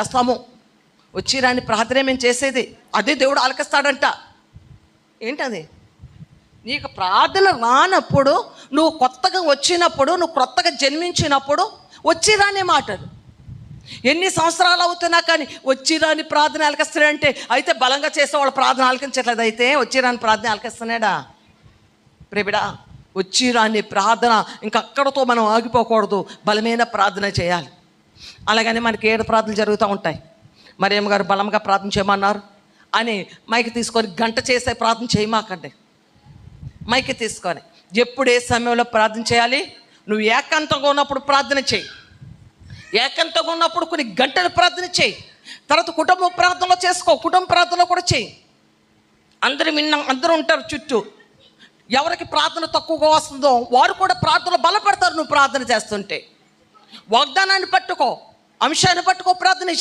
చేస్తాము వచ్చి రాని ప్రార్థనే మేము చేసేది. అదే దేవుడు ఆలకిస్తాడంట. ఏంటది? నీకు ప్రార్థన రానప్పుడు నువ్వు కొత్తగా వచ్చినప్పుడు నువ్వు కొత్తగా జన్మించినప్పుడు వచ్చి రాని మాటలు. ఎన్ని సంవత్సరాలు అవుతున్నా కానీ వచ్చి రాని ప్రార్థన ఆలకిస్తాడంటే అయితే బలంగా చేసేవాళ్ళు ప్రార్థన ఆలకించట్లేదు. అయితే వచ్చి రాని ప్రార్థన ఆలకిస్తున్నాడా? ప్రేమిడా వచ్చి రాని ప్రార్థన ఇంకక్కడతో మనం ఆగిపోకూడదు. బలమైన ప్రార్థన చేయాలి. అలాగని మనకి ఏడు ప్రార్థనలు జరుగుతూ ఉంటాయి. మరియమ్మ గారు బలంగా ప్రార్థన చేయమన్నారు. అని మైకి తీసుకొని గంట చేసే ప్రార్థన చేయమాకండి. మైకి తీసుకొని ఎప్పుడు ఏ సమయంలో ప్రార్థన చేయాలి? నువ్వు ఏకాంతంగా ఉన్నప్పుడు ప్రార్థన చేయి. ఏకాంతంగా ఉన్నప్పుడు కొన్ని గంటలు ప్రార్థన చేయి. తర్వాత కుటుంబ ప్రార్థనలో చేసుకో కుటుంబ ప్రార్థనలో కూడా చేయి. అందరూ విన్న అందరూ ఉంటారు చుట్టూ. ఎవరికి ప్రార్థన తక్కువగా వస్తుందో వారు కూడా ప్రార్థనలో బలపడతారు నువ్వు ప్రార్థన చేస్తుంటే. వాగ్దానాన్ని పట్టుకో అంశాన్ని పట్టుకో ప్రార్థన చేయి.